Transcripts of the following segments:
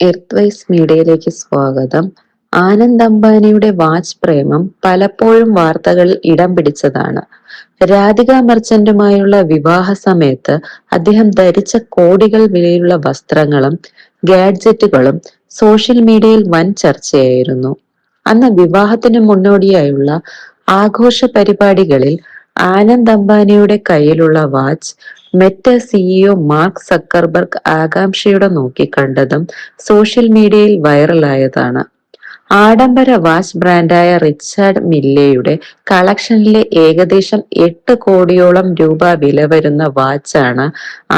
Earthwise മീഡിയയിലേക്ക് സ്വാഗതം. ആനന്ദ് അംബാനിയുടെ വാച്ച് പ്രേമം പലപ്പോഴും വാർത്തകളിൽ ഇടം പിടിച്ചതാണ്. രാധിക മർച്ചന്റുമായുള്ള വിവാഹ സമയത്ത് അദ്ദേഹം ധരിച്ച കോടികൾ വിലയുള്ള വസ്ത്രങ്ങളും ഗാഡ്ജറ്റുകളും സോഷ്യൽ മീഡിയയിൽ വൻ ചർച്ചയായിരുന്നു. അന്ന് വിവാഹത്തിന് മുന്നോടിയായുള്ള ആഘോഷ പരിപാടികളിൽ ആനന്ദ് അംബാനിയുടെ കയ്യിലുള്ള watch Meta CEO Mark Zuckerberg ആകാംക്ഷയുടെ നോക്കിക്കണ്ടതും സോഷ്യൽ മീഡിയയിൽ വൈറലായതാണ്. ആഡംബര വാച്ച് ബ്രാൻഡായ റിച്ചാർഡ് മില്ലയുടെ കളക്ഷനിലെ ഏകദേശം എട്ട് കോടിയോളം രൂപ വില വരുന്ന വാച്ചാണ്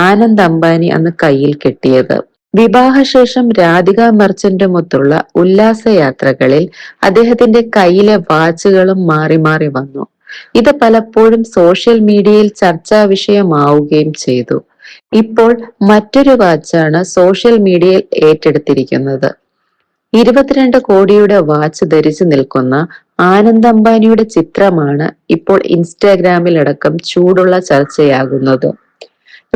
ആനന്ദ് അംബാനി അന്ന് കയ്യിൽ കെട്ടിയത്. വിവാഹശേഷം രാധിക മർച്ചന്റുമൊത്തുള്ള ഉല്ലാസയാത്രകളിൽ അദ്ദേഹത്തിന്റെ കയ്യിലെ വാച്ചുകളും മാറി മാറി വന്നു. ഇത് പലപ്പോഴും സോഷ്യൽ മീഡിയയിൽ ചർച്ചാ വിഷയമാവുകയും ചെയ്തു. ഇപ്പോൾ മറ്റൊരു വാച്ചാണ് സോഷ്യൽ മീഡിയയിൽ ഏറ്റെടുത്തിരിക്കുന്നത്. ഇരുപത്തിരണ്ട് കോടിയുടെ വാച്ച് ധരിച്ചു നിൽക്കുന്ന ആനന്ദ് അംബാനിയുടെ ചിത്രമാണ് ഇപ്പോൾ ഇൻസ്റ്റാഗ്രാമിൽ അടക്കം ചൂടുള്ള ചർച്ചയാകുന്നത്.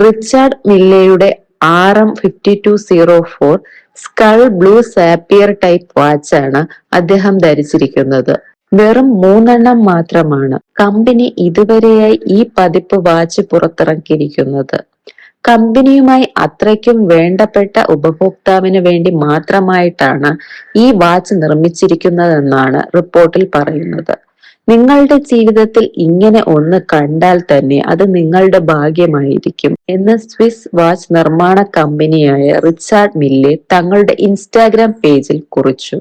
Richard മില്ലയുടെ R M fifty two zero four skull blue sapphire type വാച്ചാണ് അദ്ദേഹം ധരിച്ചിരിക്കുന്നത്. വെറും മൂന്നെണ്ണം മാത്രമാണ് കമ്പനി ഇതുവരെയായി ഈ പതിപ്പ് വാച്ച് പുറത്തിറക്കിയിരിക്കുന്നത്. കമ്പനിയുമായി അത്രയ്ക്കും വേണ്ടപ്പെട്ട ഉപഭോക്താവിന് വേണ്ടി മാത്രമായിട്ടാണ് ഈ വാച്ച് നിർമ്മിച്ചിരിക്കുന്നതെന്നാണ് റിപ്പോർട്ടിൽ പറയുന്നത്. നിങ്ങളുടെ ജീവിതത്തിൽ ഇങ്ങനെ ഒന്ന് കണ്ടാൽ തന്നെ അത് നിങ്ങളുടെ ഭാഗ്യമായിരിക്കും എന്ന് സ്വിസ് വാച്ച് നിർമ്മാണ കമ്പനിയായ റിച്ചാർഡ് മില്ലെ തങ്ങളുടെ ഇൻസ്റ്റാഗ്രാം പേജിൽ കുറിച്ചു.